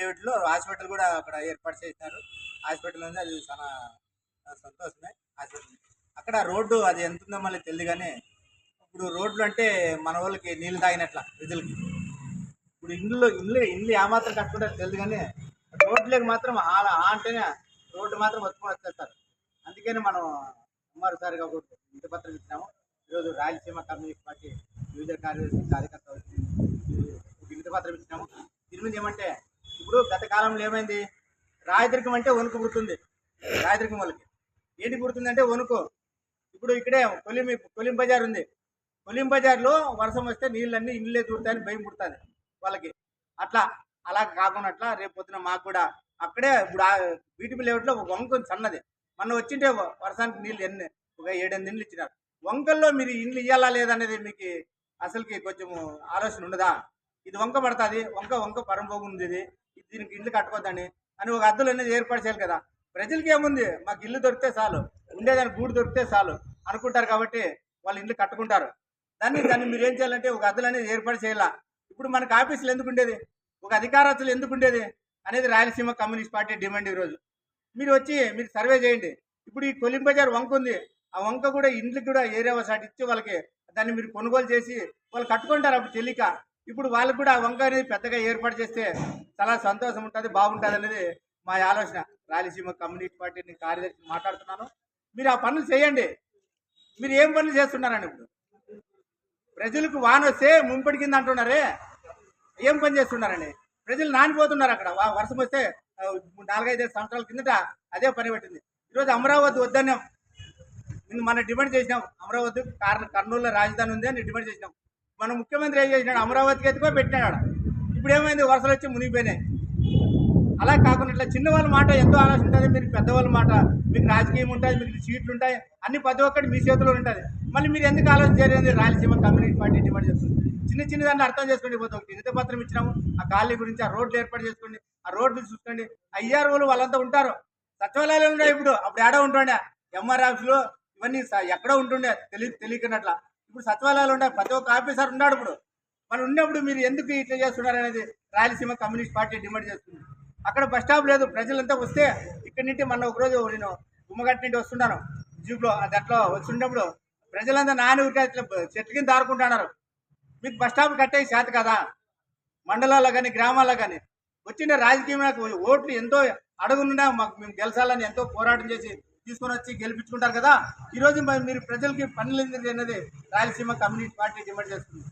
లేఅవుట్లో హాస్పిటల్ కూడా అక్కడ ఏర్పాటు చేశారు. హాస్పిటల్ ఉంది అది చాలా సంతోషమే. హాస్పిటల్ అక్కడ రోడ్డు అది ఎంత ఉందో మళ్ళీ తెలియదు కానీ ఇప్పుడు రోడ్లు అంటే మన వాళ్ళకి నీళ్ళు తాగినట్ల ప్రజలకి. ఇప్పుడు ఇండ్లు ఇల్లు ఇల్లు ఏమాత్రం కట్టుకుంటారు తెలియదు కానీ రోడ్లకు మాత్రం అలా అంటేనే రోడ్డు మాత్రం వచ్చుకొని వచ్చేస్తారు. అందుకని మనం కుమార్ సార్ కాబట్టి ఇంటి పత్రం ఇచ్చినాము. ఈరోజు రాయలసీమ కమ్యూనిస్ట్ పార్టీ వివిధ కార్యదర్శి కార్యకర్త వచ్చి ఇంటి పత్రం ఇచ్చినాము. దీని మీద ఏమంటే ఇప్పుడు గత కాలంలో ఏమైంది? రాయదుర్గం అంటే వణుకు పుడుతుంది. రాయదుర్గం వాళ్ళకి. ఏంటి పుడుతుందంటే వణుకు. ఇప్పుడు ఇక్కడే కొలిం కొలిం బజార్ ఉంది. కొలిం బజార్లో వర్షం వస్తే నీళ్ళన్నీ ఇండ్లే దూరుతాయని భయం పుడుతుంది వాళ్ళకి. అట్లా అలా కాకుండా అట్లా రేపు పొద్దున మాకు కూడా అక్కడే ఇప్పుడు ఆ బీటీపీ ఒక వంక ఉంది సన్నది. మొన్న వచ్చింటే వర్షానికి నీళ్ళు ఎన్ని? ఒక ఏడెనిమిది ఇండ్లు ఇచ్చినారు. వంకల్లో మీరు ఇండ్లు ఇవ్వాలా లేదనేది మీకు అసలుకి కొంచెం ఆలోచన ఉండదా? ఇది వంక పడుతుంది. వంక వంక పరంపోగు ఉంది ఇది. దీనికి ఇల్లు కట్టుకోద్దని అని ఒక అద్దలు అనేది ఏర్పాటు చేయాలి కదా. ప్రజలకి ఏముంది? మాకు ఇల్లు దొరికితే చాలు. ఉండేదానికి గూడు దొరికితే చాలు అనుకుంటారు కాబట్టి వాళ్ళు ఇల్లు కట్టుకుంటారు. దాన్ని దాన్ని మీరు ఏం చేయాలంటే ఒక అద్దలు అనేది ఏర్పాటు చేయాల? ఇప్పుడు మనకు ఆఫీసులు ఎందుకు ఉండేది? ఒక అధికారస్తులు ఎందుకు ఉండేది? అనేది రాయలసీమ కమ్యూనిస్ట్ పార్టీ డిమాండ్ ఈరోజు మీరు వచ్చి మీరు సర్వే చేయండి. ఇప్పుడు ఈ కొలిం బజార్ వంక ఉంది. ఆ వంక కూడా ఇండ్లకి కూడా ఏరియా ఒకసారి ఇచ్చి వాళ్ళకి దాన్ని మీరు కొనుగోలు చేసి వాళ్ళు కట్టుకుంటారు అప్పుడు తెలియక. ఇప్పుడు వాళ్ళకి కూడా ఆ వంక అనేది పెద్దగా ఏర్పాటు చేస్తే చాలా సంతోషం ఉంటుంది బాగుంటుంది అనేది మా ఆలోచన. రాయలసీమ కమ్యూనిటీ పార్టీని కార్యదర్శి మాట్లాడుతున్నాను. మీరు ఆ పనులు చేయండి. మీరు ఏం పనులు చేస్తున్నారండి ఇప్పుడు? ప్రజలకు వాన వస్తే ముంపటి కింద అంటున్నారే. ఏం పని చేస్తున్నారండి ప్రజలు నానిపోతున్నారు అక్కడ. వా- వర్షం వస్తే నాలుగైదు సంవత్సరాల కిందట అదే పని పెట్టింది. ఈరోజు అమరావతి వద్దన్నాం. నిన్ను మన డిమాండ్ చేసినాం. అమరావతి కారణం కర్నూలులో రాజధాని ఉంది అని డిమాండ్ చేసినాం. మన ముఖ్యమంత్రి ఏం చేసినాడు? అమరావతికి ఎత్తుకో పెట్టినాడు ఆడ. ఇప్పుడు ఏమైంది వరుసలు వచ్చి మునిగిపోయినాయి. అలా కాకుండా ఇట్లా చిన్నవాళ్ళ మాట ఎంతో ఆలోచన ఉంటుంది. మీరు పెద్దవాళ్ళ మాట మీకు రాజకీయం ఉంటుంది మీకు సీట్లు ఉంటాయి. అన్ని ప్రతి ఒక్కటి మీ చేతిలో ఉంటుంది. మళ్ళీ మీరు ఎందుకు ఆలోచన చేయలేదు? రాయలసీమ కమ్యూనిటీ పార్టీ డిమాండ్ చేస్తుంది. చిన్న చిన్న దాన్ని అర్థం చేసుకోండి పోతే ఒక పత్రం ఇచ్చినాము ఆ ఖాళీ గురించి ఆ రోడ్లు ఏర్పాటు చేసుకోండి ఆ రోడ్లు చూసుకోండి. ఐఆర్ఓలు వాళ్ళంతా ఉంటారు. సచివాలయాలు ఉన్నాయి ఇప్పుడు. అప్పుడు ఏడా ఉంటుండే? ఎంఆర్ ఆఫీసులో ఇవన్నీ ఎక్కడో ఉంటుండే. తెలియ తెలియకున్నట్ల ఇప్పుడు సచివాలయాలు ఉన్నాయి ప్రతి ఒక్క ఆఫీసర్ ఉన్నాడు ఇప్పుడు. వాళ్ళు ఉన్నప్పుడు మీరు ఎందుకు ఇట్లా చేస్తున్నారు అనేది రాయలసీమ కమ్యూనిస్ట్ పార్టీ డిమాండ్ చేస్తుంది. అక్కడ బస్ స్టాప్ లేదు ప్రజలంతా వస్తే ఇక్కడి నుండి మొన్న ఒకరోజు నేను గుమ్మగట్టి నుండి వస్తున్నాను జీప్లో అది అట్లా ప్రజలంతా నాని ఊరికే ఇట్లా చెట్ల కింద దారుకుంటున్నారు మీకు బస్ స్టాప్ కట్టే చేత కదా. మండలాల్లో కానీ గ్రామాల్లో కానీ. వచ్చిన రాజకీయం ఓట్లు ఎంతో అడుగునున్నా మాకు మేము గెలిచాలని ఎంతో పోరాటం చేసి తీసుకొని వచ్చి గెలిపించుకుంటారు కదా? ఈరోజు మరి మీరు ప్రజలకి పనులు ఎందుకు అనేది రాయలసీమ కమ్యూనిటీ పార్టీ డిమాండ్ చేస్తుంది.